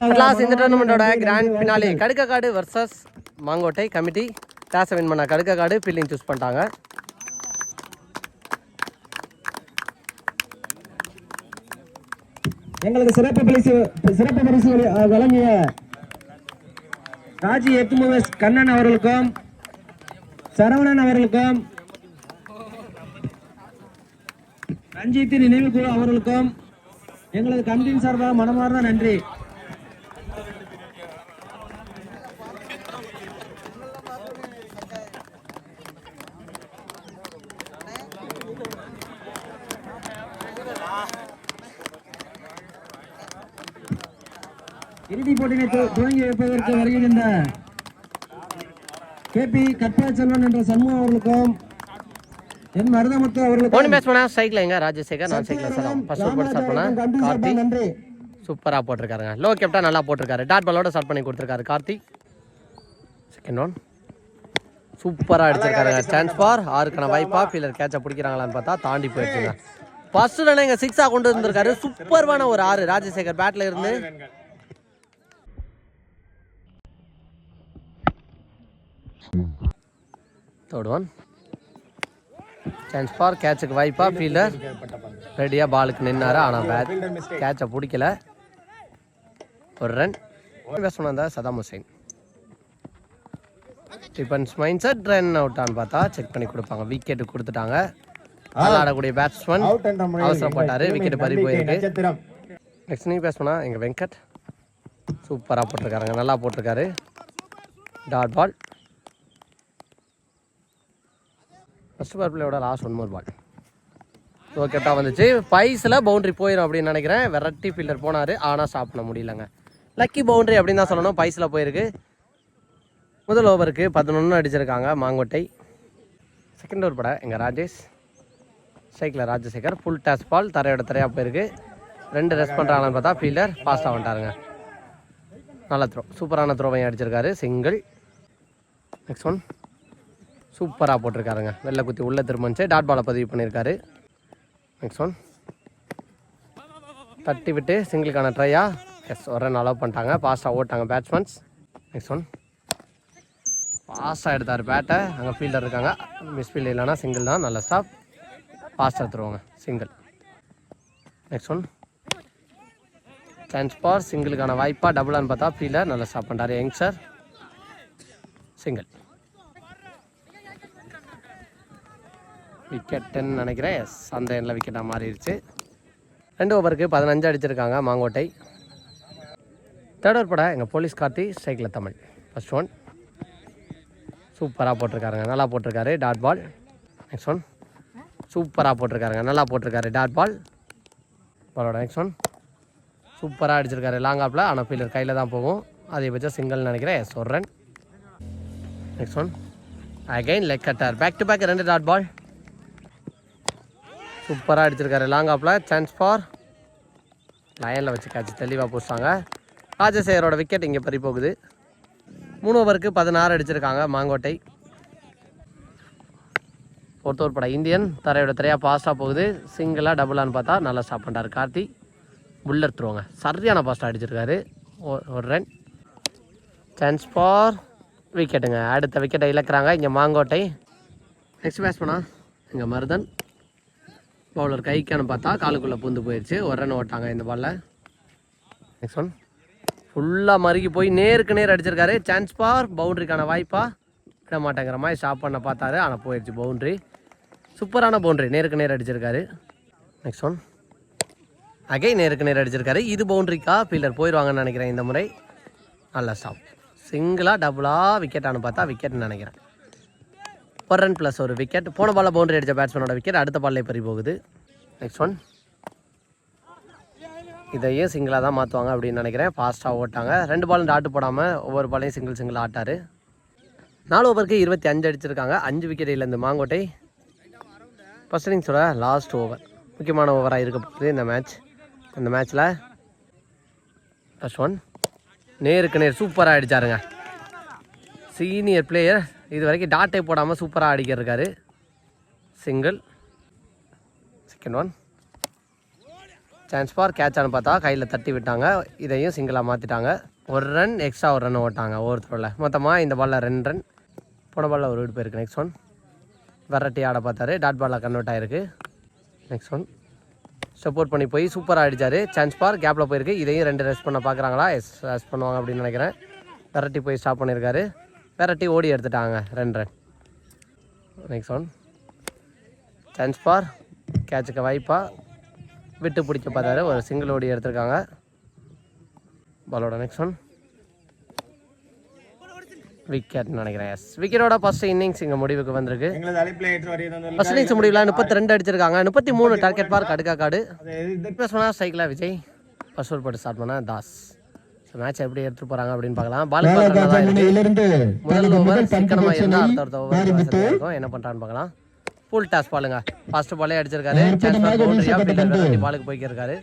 Last இந்த டோர்னமெண்ட்டோட grand finale Kadukkakadu versus Mangottai committee. டாஸை win பண்ண Kadukkakadu fielding choose பண்ணிட்டாங்க. எங்களுக்கு சிறப்பு பரிசு சிறப்பு பரிசு வழங்கிய ராஜி எத்துமுகஸ் கண்ணன் அவர்களுக்கும் சரவணன் அவர்களுக்கும் ரஞ்சித்தின் நினைவு குழு அவர்களுக்கும் எங்களது கமிட்டியின் சார்பாக மனமார்ந்த நன்றி. இறுதிப் போட்டியினை துவங்கி வைப்பதற்கு வருகின்ற கே பி கற்பகச்செல்வன் என்ற சண்முகம் அவர்களுக்கும் என் மருதமுத்து அவர்களுக்கும் பேட்ஸ்மேனா சைக்கிள் எங்க? ராஜசேகர் நான் சைக்கிள் சரம் ஃபர்ஸ்ட் போட்டு ஸ்டார்ட் பண்ண. கார்த்தி. சூப்பராக போட்டிருக்காருங்க. லோ கேப்டா நல்லா போட்டிருக்காரு. டாட் பாலோட ஸ்டார்ட் பண்ணி கொடுத்துருக்காரு கார்த்திக் செகண்ட் ஒன் சூப்பராக அடிச்சிருக்காருங்க. சான்ஸ் ஃபார் ஆறுக்கான வாய்ப்பா. ஃபீலர் கேட்சை பிடிக்கிறாங்களான்னு பார்த்தா தாண்டி போயிடுச்சுங்க. ஃபர்ஸ்ட் ரன் இங்கே சிக்ஸாக கொண்டு வந்திருக்காரு. சூப்பர்வான ஒரு ஆறு. ராஜசேகர் பேட்டில் இருந்து தேர்ட் ஒன் சான்ஸ் ஃபார் கேட்சுக்கு வாய்ப்பா ஃபீல்டர் ரெடியாக பாலுக்கு நின்னாரு ஆனால் பேட் கேட்சை பிடிக்கல. ஒரு ரன் பேசணும் அந்த Saddam Hussain. Defence mind set run அவுட்டான்னு பார்த்தா செக் பண்ணி கொடுப்பாங்க. விக்கெட் கொடுத்துட்டாங்க. ஆடக்கூடிய பேட்ஸ்மேன் அவசரப்பட்டாரு. விக்கெட் பறி போயிருக்கு நெக்ஸ்ட் நீங்கள் பேசணும்னா எங்கள் வெங்கட். சூப்பராக போட்டிருக்காருங்க. நல்லா போட்டிருக்காரு. டாட் பால் ஃபஸ்ட் பால் பிள்ளையோட லாஸ்ட் ஒன் மோர் பால் ஓகேட்டா வந்துச்சு. பைஸில் பவுண்டரி போயிடும் அப்படின்னு நினைக்கிறேன். வெரைட்டி ஃபீல்டர் போனார். ஆனால் ஸ்டாப் பண்ண முடியலங்க. லக்கி பவுண்டரி அப்படின்னு தான் சொல்லணும். பைஸில் போயிருக்கு. முதல் ஓவருக்கு பதினொன்று அடிச்சிருக்காங்க மாங்கோட்டை. செகண்ட் ஓவர் பட எங்கள் Rajesh. Cycle Rajasekar. Full toss ball தரையோட தரையாக போயிருக்கு. ரெண்டு ரெஸ்ட் பண்ணுறாங்கன்னு பார்த்தா ஃபீல்டர் ஃபாஸ்ட்டாக வந்துட்டாருங்க. நல்ல த்ரோ சூப்பரான த்ரோவையும் அடிச்சிருக்காரு. சிங்கிள் நெக்ஸ்ட் ஒன் சூப்பராக போட்டிருக்காருங்க. வெள்ளை குத்தி உள்ள திரும்பிச்சு டாட் பாலை பதிவு பண்ணியிருக்காரு நெக்ஸ்ட் ஒன் தட்டி விட்டு சிங்கிளுக்கான ட்ரையா எஸ் ஒரு ரன் அலோவ் பண்ணிட்டாங்க. ஃபாஸ்ட்டாக ஓட்டாங்க பேட்ஸ்மேன்ஸ் நெக்ஸ்ட் ஒன் ஃபாஸ்ட்டாக எடுத்தார் பேட்டை அங்கே ஃபீல்டர் இருக்காங்க. மிஸ் ஃபீல்டு இல்லைனா சிங்கிள் தான். நல்ல ஸ்டாப் ஃபாஸ்ட்டாக எடுத்துருவாங்க. Single next one chance for சிங்கிளுக்கான வாய்ப்பாக டபுளான்னு பார்த்தா ஃபீல்டர் நல்லா ஸ்டாப் பண்ணுறாரு யங் சார் சிங்கிள் விக்கெட்டுன்னு நினைக்கிறேன். எஸ் அந்த எண்ணில் விக்கெட்டாக மாறிடுச்சு. ரெண்டு ஓவருக்கு பதினஞ்சு அடிச்சிருக்காங்க மாங்கோட்டை. தேர்ட் ஓவர் பட எங்கள் போலீஸ் கார்த்தி ஸ்ட்ரைக்கில் தமிழ். ஃபஸ்ட் ஒன் சூப்பராக போட்டிருக்காருங்க. நல்லா போட்டிருக்காரு. டாட் பால் நெக்ஸ்ட் ஒன் சூப்பராக போட்டிருக்காருங்க. நல்லா போட்டிருக்காரு. டாட் பால் பாலோட நெக்ஸ்ட் ஒன் சூப்பராக அடிச்சிருக்காரு. லாங் ஆப்பில் ஆனால் ஃபீல்டர் கையில் தான் போகும். அதிகபட்சம் சிங்கிள்னு நினைக்கிறேன். எஸ் ஒரு run next one again leg cutter back to back ரெண்டு டாட் பால் சூப்பராக அடிச்சிருக்காரு. லாங் ஆப்பில் சான்ஸ் ஃபார் லயனில் வச்சு கேட்ச் தெளிவாக போட்டாங்க ராஜசேகரோட விக்கெட் இங்கே பறி போகுது. மூணு ஓவருக்கு பதினாறு அடிச்சிருக்காங்க மாங்கோட்டை. ஒருத்தோர் படம் இந்தியன் தரையோட தரையாக பாஸ்ட்டாக போகுது. சிங்கிளாக டபுளான்னு பார்த்தா நல்லா ஸ்டாப் பண்ணிட்டார் கார்த்தி. புல்லர் த்ரோங்க சரியான பாஸ்ட்டாக அடிச்சிருக்காரு. ஒரு ரன் சான்ஸ் ஃபார் விக்கெட்டுங்க அடுத்த விக்கெட்டை இழக்கிறாங்க இங்கே மாங்கோட்டை. நெக்ஸ்ட் பேட்ஸ்மனா இங்கே மருதன். பவுலர் கைக்கான பார்த்தா காலுக்குள்ளே பூந்து போயிடுச்சு ஒரு ரன் ஓட்டாங்க இந்த பாலில் நெக்ஸ்ட் ஒன் ஃபுல்லாக மறுகி போய் நேருக்கு நேர் அடிச்சிருக்காரு. சான்ஸ் பார் பவுண்டரிக்கான வாய்ப்பா. விட மாட்டேங்கிற மாதிரி ஸ்டாப் பண்ண பார்த்தாரு. ஆனால் போயிடுச்சு பவுண்டரி சூப்பரான பவுண்டரி நேருக்கு நேர் அடிச்சிருக்காரு. நெக்ஸ்ட் ஒன் அகை நேருக்கு நேர் அடிச்சிருக்காரு. இது பவுண்டரிக்கா ஃபீல்டர் போயிடுவாங்கன்னு நினைக்கிறேன் இந்த முறை. நல்ல ஸ்டாப் சிங்கிளாக டபுளாக விக்கெட்டானு பார்த்தா விக்கெட்னு நினைக்கிறேன். ஒரு ரன் ப்ளஸ் ஒரு விக்கெட் போன பாலில் பவுண்டரி அடித்த பேட்ஸ்மேனோட விக்கெட் அடுத்த பால்லே பறி போகுது. நெக்ஸ்ட் ஒன் இதையும் சிங்கிளாக தான் மாற்றுவாங்க அப்படின்னு நினைக்கிறேன். ஃபாஸ்ட்டாக ஓட்டாங்க. ரெண்டு பாலும் டாட்டு போடாமல் ஒவ்வொரு பாலையும் சிங்கிள் சிங்கிள் ஆட்டாரு. நாலு ஓவருக்கு இருபத்தி அஞ்சு அடிச்சிருக்காங்க. அஞ்சு விக்கெட் இருந்து மாங்கோட்டை. ஃபஸ்ட் இன்னிங்ஸோட லாஸ்ட் ஓவர் முக்கியமான ஓவராக இருக்க போகுது இந்த மேட்ச் இந்த மேட்ச்சில் ஃபஸ்ட் ஒன் நேருக்கு நேர் சூப்பராக அடித்தாருங்க சீனியர் பிளேயர் இது வரைக்கும் டாட்டே போடாமல் சூப்பராக அடிக்கிருக்காரு single second one chance for கேட்சானு பார்த்தா கையில் தட்டி விட்டாங்க. இதையும் சிங்கிளாக மாற்றிட்டாங்க ஒரு ரன் எக்ஸ்ட்ரா ஒரு ரன் ஓட்டாங்க ஒவ்வொருத்தரில் மொத்தமாக இந்த பாலில் ரெண்டு ரன் போன பாலில் ஒரு வீடு போயிருக்கு. நெக்ஸ்ட் ஒன் வெரைட்டி ஆட பார்த்தாரு. டாட் பாலில் கன்வெர்ட் ஆகிருக்கு நெக்ஸ்ட் ஒன் சப்போர்ட் பண்ணி போய் சூப்பராக அடிச்சாரு சான்ஸ் பார் கேப்பில் போயிருக்கு. இதையும் ரெண்டு ரெஸ்ட் பண்ண பார்க்குறாங்களா? எஸ் ரெஸ்ட் பண்ணுவாங்க அப்படின்னு நினைக்கிறேன். வெரைட்டி போய் ஸ்டாப் பண்ணியிருக்காரு வெரைட்டி ஓடி எடுத்துட்டாங்க. ரெண்டு run next one chance for கேட்சுக்கு வாய்ப்பா. விட்டு பிடிக்க பார்த்தாரு. ஒரு சிங்கிள் ஓடி எடுத்திருக்காங்க. பாலோட நெக்ஸ்ட் ஒன் விக்கெட் நினைக்கிறேன். எஸ் விக்கெட்டோட ஃபர்ஸ்ட் இன்னிங்ஸ் இங்கே முடிவுக்கு வந்திருக்கு. ஃபர்ஸ்ட் இன்னிங்ஸ் முடிவில் முப்பத்தி ரெண்டு அடிச்சிருக்காங்க. முப்பத்தி மூணு டார்கெட் பார்க் அடுக்கா காடு. பண்ணால் ஸ்ட்ரைக்கில் விஜய். ஃபர்ஸ்ட் ஓவர் போட்டு ஸ்டார்ட் பண்ணால் தாஸ். மேட்ச் எப்படி எடுத்துட்டு போகிறாங்க அப்படின்னு பார்க்கலாம். பால் முதல் ஓவர் சிக்கனமாக இருந்தால் அடுத்த அடுத்த ஓவர் இருக்கும். என்ன பண்ணுறான்னு பார்க்கலாம். ஃபுல் டாஸ் பாலுங்க ஃபர்ஸ்ட் பாலே அடிச்சிருக்காரு. சான்ஸ் பவுண்டரியா ஃபீல்டர் பாலுக்கு போய்க்கிருக்காரு.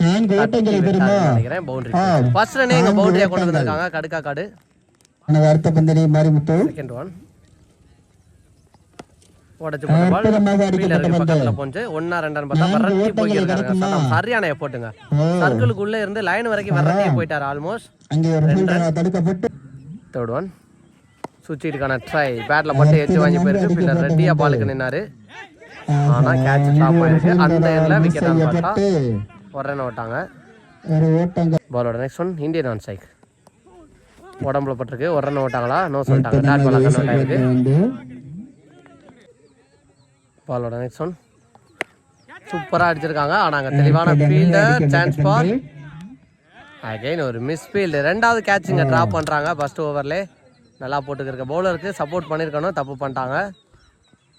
நினைக்கிறேன். பவுண்டரி ஃபர்ஸ்ட் ரனே இங்கே பவுண்டரியா கொண்டு வந்திருக்காங்க. கடுக்கா காடு. அடுத்த பந்தனி மாரிமுத்து செகண்ட் ஒன் உடச்சு போட்ட பால் பக்கத்துல போச்சு. ஒன்னா ரெண்டான்னு பார்த்தா வரட்டி போயிருக்காருங்க சரியான எஃபோர்ட்டுங்க சர்க்கிளுக்குள்ள இருந்து லைன் வரைக்கும் வரட்டியே போயிட்டாரு ஆல்மோஸ்ட் தேர்ட் ஒன் சுவிட்சுக்கான ட்ரை பேட்ல மட்டும் எச்சு வாங்கி போயிருக்கு. ரெட்டியா பாலுக்கு நின்னாரு. ஆனா கேட்ச் டாப் ஆயிருக்கு. அந்த எண்ட்ல விக்கெட் பார்த்தா ஒரு ரன் ஓட்டாங்க பாலோட next one Indian on strike உடம்புல பட்டிருக்கு. ஒரு ரன் ஓட்டாங்களா நோ சொல்லிட்டாங்க. பால் ஆயிருக்கு. பாலோட நெக்ஸ்ட் ஒன் சூப்பராக அடிச்சிருக்காங்க. ஆனால் அங்கே தெளிவான ஃபீல்டர் சான்ஸ் ஃபார் அகைன் ஒரு மிஸ் ஃபீல்டு ரெண்டாவது கேட்சிங்க ட்ராப் பண்ணுறாங்க ஃபர்ஸ்ட் ஓவர்லே நல்லா போட்டுக்கிருக்க பவுலருக்கு சப்போர்ட் பண்ணியிருக்கணும் தப்பு பண்ணிட்டாங்க.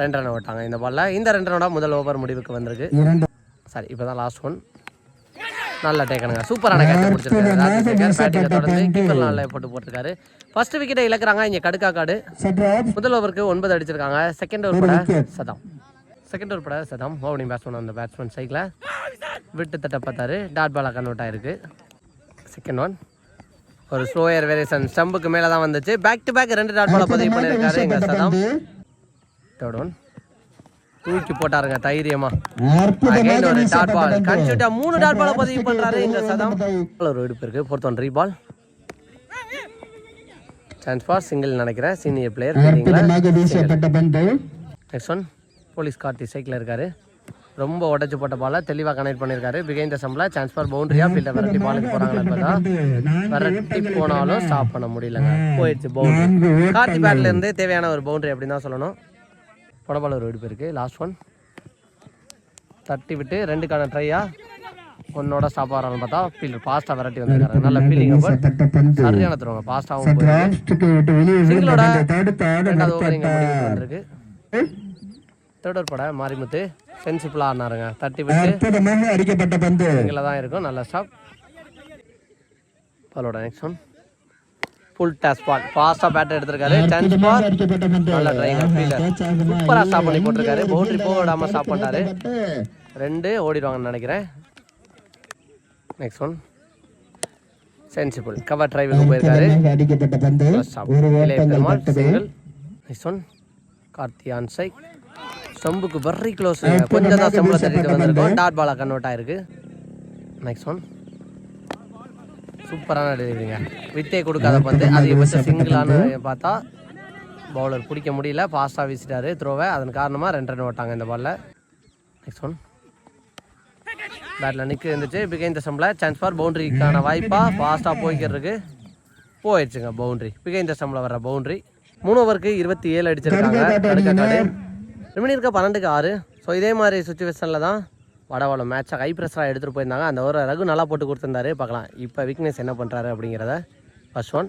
ரெண்டு ரன் ஓட்டாங்க இந்த பால்ல இந்த ரெண்டு ரனோட முதல் ஓவர் முடிவுக்கு வந்திருக்கு. சரி இப்போ தான் லாஸ்ட் ஒன் நல்லா டேக்கனுங்க சூப்பரான கேட்ச் பிடிச்சிருக்காரு. பேட்டிங்கை தொடர்ந்து கீப்பர் நல்லா போட்டு போட்டிருக்காரு. ஃபர்ஸ்ட் விக்கெட்டை இழக்கிறாங்க. இங்கே கடுக்கா காடு. முதல் ஓவருக்கு ஒன்பது அடிச்சிருக்காங்க. செகண்ட் ஓவர் பட சதம். செகண்ட் ஓவர் பட சதம். ஓவனிங் பேட்ஸ்மேன் அந்த பேட்ஸ்மேன் சைக்கில் விட்டு தட்ட பார்த்தாரு. டாட் பாலாக கன்வெர்ட் ஆயிருக்கு. செகண்ட் ஒன் ஒரு ஸ்லோயர் வேரியேஷன் ஸ்டம்புக்கு மேலே தான் வந்துச்சு. பேக் டு பேக் ரெண்டு டாட் பாலை பதிவு பண்ணியிருக்காரு எங்கள் சதம். தேர்ட் ஒன் தூக்கி போட்டாருங்க தைரியமா. ஒரு டாட் பால் கன்சியூட்டா மூணு டாட் பாலை பதிவு பண்றாரு எங்க சதம். ஒரு விடுப்பு இருக்கு. ஃபோர்த் ஒன் ரீபால் சான்ஸ் ஃபார் சிங்கிள் நினைக்கிறேன். Senior player next one police Karthi cycle இருக்காரு. ரொம்ப உடச்சு போட்ட பாலை தெளிவாக கனெக்ட் பண்ணியிருக்காரு பிகைன் த சம்பில் சான்ஸ் ஃபார் பவுண்டரியா ஃபீல்டர் விரட்டி பாலுக்கு பார்த்தா விரட்டி போனாலும் ஸ்டாப் பண்ண முடியலங்க. போயிடுச்சு பவுண்டரி கார்த்தி பேட்ல இருந்து தேவையான ஒரு பவுண்டரி அப்படின்னு தான் சொல்லணும். புடபால் ஒரு வெடிப்பு இருக்கு லாஸ்ட் ஒன் தட்டி விட்டு ரெண்டுக்கான ட்ரையா ஒன்னோட ஸ்டாப் ஆகிறான்னு பார்த்தா ஃபீல்டர் ஃபாஸ்ட்டாக விரட்டி வந்திருக்காரு. நல்ல ஃபீலிங் சரியான தருவாங்க விழுந்த சிங்கிளோட ரெண்டாவது ஓவர் இங்கே முடிவுக்கு நிறுத்தப்பட்டார் வந்திருக்கு தேர்ட் பட மாரிமுத்து. சென்சிபிளாக ஆடினாருங்க. தட்டி விட்டு அடிக்கப்பட்ட பந்து. இங்கே தான் இருக்கும். நல்ல ஸ்டாப் பாலோட next one full toss ball ஃபாஸ்ட்டாக பேட் எடுத்திருக்காரு. சான்ஸ் பால் நல்ல ட்ரைவர் ஃபீல்டர் சூப்பராக ஸ்டாப் பண்ணி போட்டிருக்காரு. பவுண்டரி போக விடாமல் ஸ்டாப் பண்ணிட்டாரு. பட்டு ரெண்டு ஓடிடுவாங்கன்னு நினைக்கிறேன். நெக்ஸ்ட் ஒன் சென்சிபிள் கவர் டிரைவுக்கு போயிருக்காரு. நெக்ஸ்ட் ஒன் கார்த்தி ஆன் சைக் ஸ்டம்புக்கு வெரி க்ளோஸ் கொஞ்சம் தான் ஸ்டம்பில் தட்டிட்டு வந்திருக்கோம். டாட் பாலாக கன்வெர்ட் ஆயிருக்கு. நெக்ஸ்ட் ஒன் சூப்பரான டெலிவரிங்க வித்தே கொடுக்காத பந்து. அதிகபட்ச சிங்கிளானு பார்த்தா பவுலர் பிடிக்க முடியல. ஃபாஸ்ட்டாக வீசிட்டாரு. த்ரோவை அதன் காரணமாக ரெண்டு ரன் ஓட்டாங்க இந்த பாலில் நெக்ஸ்ட் ஒன் பேட்டில் நிற்க இருந்துச்சு. பிகைன் த சம்பில் சான்ஸ் ஃபார் பவுண்டரிக்கான வாய்ப்பாக ஃபாஸ்ட்டாக போய்க்கிறதுக்கு போயிடுச்சுங்க பவுண்டரி பிகைன் த சம்பில் வர பவுண்டரி மூணு ஓவருக்கு இருபத்தி ஏழு அடிச்சிருக்காங்க. கடுக்க ரிமினி இருக்க பன்னெண்டுக்கு ஆறு. ஸோ இதே மாதிரி சுச்சுவேஷனில் தான் வடவாளம் மேட்சாக ஹை ப்ரெஷராக எடுத்துகிட்டு போயிருந்தாங்க. அந்த ஒரு ரகு நல்லா போட்டு கொடுத்துருந்தாரு. பார்க்கலாம். இப்போ வீக்னஸ் என்ன பண்ணுறாரு அப்படிங்கிறத. ஃபர்ஸ்ட் ஒன்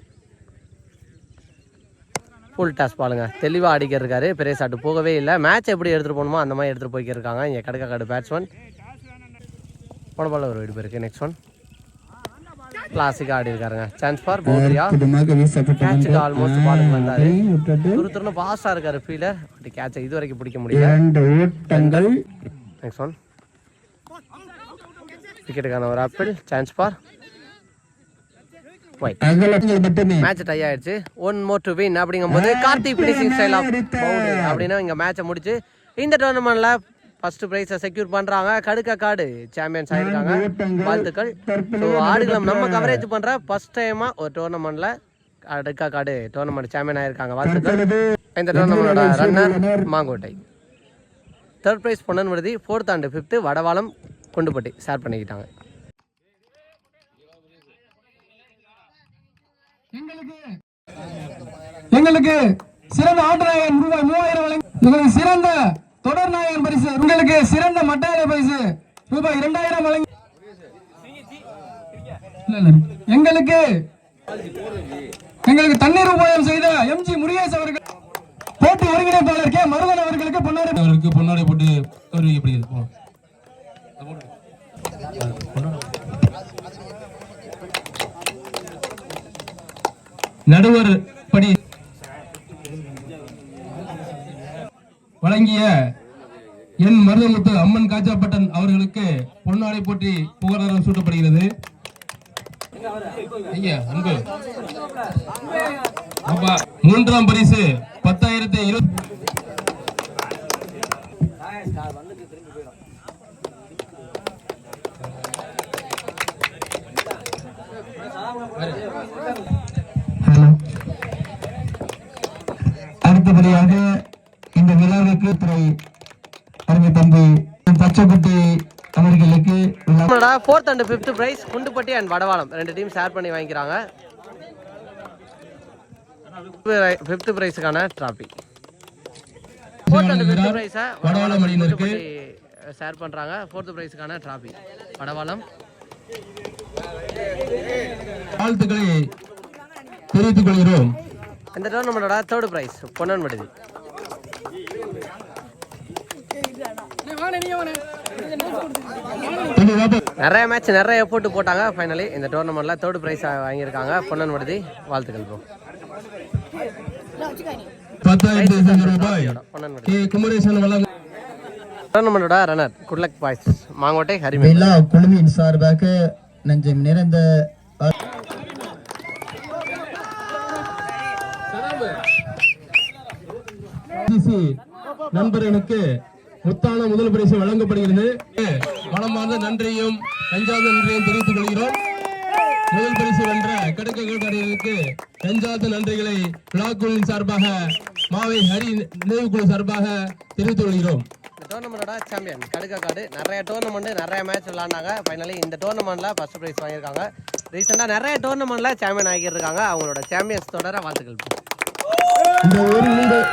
ஃபுல் டாஸ் பாலுங்க தெளிவாக அடிக்கிருக்காரு பெரிய சாட்டு போகவே இல்லை. மேட்ச் எப்படி எடுத்துகிட்டு போகணுமோ அந்த மாதிரி எடுத்துகிட்டு போய்க்கிருக்காங்க இங்கே கடுக்க கடு பேட்ஸ்மேன் போன பால் ஒரு வீடு இருக்குது நெக்ஸ்ட் ஒன் கிளாசிக்காக ஆடி இருக்காருங்க. சான்ஸ் ஃபார் பவுண்டரியா கேட்சுக்கு ஆல்மோஸ்ட் பாலுக்கு வந்தாரு. துரு துருன்னு பாஸாக இருக்காரு ஃபீலர் பட் கேட்சை இது வரைக்கும் பிடிக்க முடியல. ஓட்டங்கள். நெக்ஸ்ட் ஒன் விக்கெட்டுக்கான ஒரு ஆப்பிள் சான்ஸ் ஃபார் மேட்ச் டை ஆயிடுச்சு. ஒன் மோர் டு வின் அப்படிங்கும்போது கார்த்திக் பினிஷிங் ஸ்டைல் ஆஃப் அப்படின்னா இங்கே மேட்சை முடிச்சு இந்த டோர்னமெண்ட்டில் ஃபர்ஸ்ட் ப்ரைஸை செக்யூர் பண்ணுறாங்க கடுக்க காடு. சாம்பியன்ஸ் ஆயிருக்காங்க. வாழ்த்துக்கள். ஸோ ஆடுகளம் நம்ம கவரேஜ் பண்ணுற ஃபர்ஸ்ட் டைமாக ஒரு டோர்னமெண்ட்டில் அடுக்கா காடு டோர்னமெண்ட் சாம்பியன் ஆயிருக்காங்க. வாழ்த்துக்கள். இந்த டோர்னமெண்டோட runner Mangottai. Third prize Ponnan Viduthi fourth and fifth Vadavalam Kunduppatti share பண்ணிக்கிட்டாங்க. எங்களுக்கு சிறந்த ஆட்டநாயகன் ரூபாய் மூவாயிரம் எங்களுக்கு சிறந்த தொடர் நாயகன் பரிசு. உங்களுக்கு சிறந்த மட்டாய பரிசு. ரூபாய் இரண்டாயிரம் வழங்கி எங்களுக்கு எங்களுக்கு தண்ணீர் உபயோகம் செய்த எம்ஜி முருகேஷ் அவர்கள் போட்டி ஒருங்கிணைப்பாளர் கே. மருதன் அவர்களுக்கு பொன்னாடி அவருக்கு பொன்னாடை போட்டு கௌரவிக்கப்படுகிறது. நடுவர் ஹலோ அடுத்தபடியாக இந்த விழாவுக்கு துறை அருமை தம்பி பச்சைக்குட்டி அவர்களுக்கு fourth and fifth prize Kunduppatti and Vadavalam. ரெண்டு டீம் ஷேர் பண்ணி வாங்கிக்கிறாங்க. ஃபிஃப்த் ப்ரைஸுக்கான ட்ராஃபி ஃபோர்த் அண்ட் ஃபிஃப்த் ப்ரைஸை வடவாளம் அணியினருக்கு ஷேர் பண்ணுறாங்க ஃபோர்த் ப்ரைஸுக்கான ட்ராஃபி வடவாளம். வாழ்த்துக்களை தெரிவித்துக் கொள்கிறோம். இந்த டோர்னமெண்டோட தேர்ட் ப்ரைஸ் பொன்னன் வாப்பா. நிறைய மேட்ச் நிறைய போட்டு போட்டாங்க. ஃபைனலி இந்த டோர்னமெண்ட்டில் தேர்ட் ப்ரைஸ் வாங்கியிருக்காங்க. பொன்னன் விடுதி வாழ்த்துக்கள் ப்ரோ பத்தாயிரத்தி ரூபாய். கே குமரேசன் வழங்க டோர்னமெண்டோட runner good luck boys Mangottai ஹரிமே விழா குழுவின் சார்பாக நெஞ்சம் நிறைந்த நண்பர்களுக்கு முத்தான முதல் பரிசு வழங்கப்படுகிறது. மனமார்ந்த நன்றியும் நெஞ்சார்ந்த நன்றியும் தெரிவித்துக் கொள்கிறோம். முதல் பரிசு வென்ற கடுக்க கேட்டாடிகளுக்கு நெஞ்சார்ந்த நன்றிகளை விழாக்குழுவின் சார்பாக மாவை ஹரி நினைவுக்குழு சார்பாக தெரிவித்துக் கொள்கிறோம். இந்த டோர்னமெண்டோட சாம்பியன் கடுக்கா காடு. நிறைய டோர்னமெண்ட் நிறைய மேட்ச் விளாண்டாங்க ஃபைனலி இந்த டோர்னமெண்ட்ல ஃபர்ஸ்ட் ப்ரைஸ் வாங்கியிருக்காங்க. ரீசெண்டாக நிறைய டோர்னமெண்ட்ல சாம்பியன் ஆகியிருக்காங்க. அவங்களோட சாம்பியன்ஸ் தொடர வாழ்த்துக்கள். இந்த ஒரு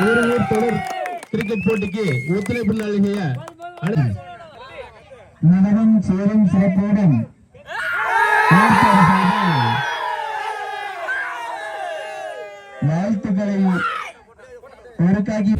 ஒரு ஊர் தொடர் கிரிக்கெட் போட்டிக்கு ஒத்துழைப்பு நல்கிய நலனும் சேரும் சிறப்போடும் வாழ்த்துக்களை ஒருக்காகி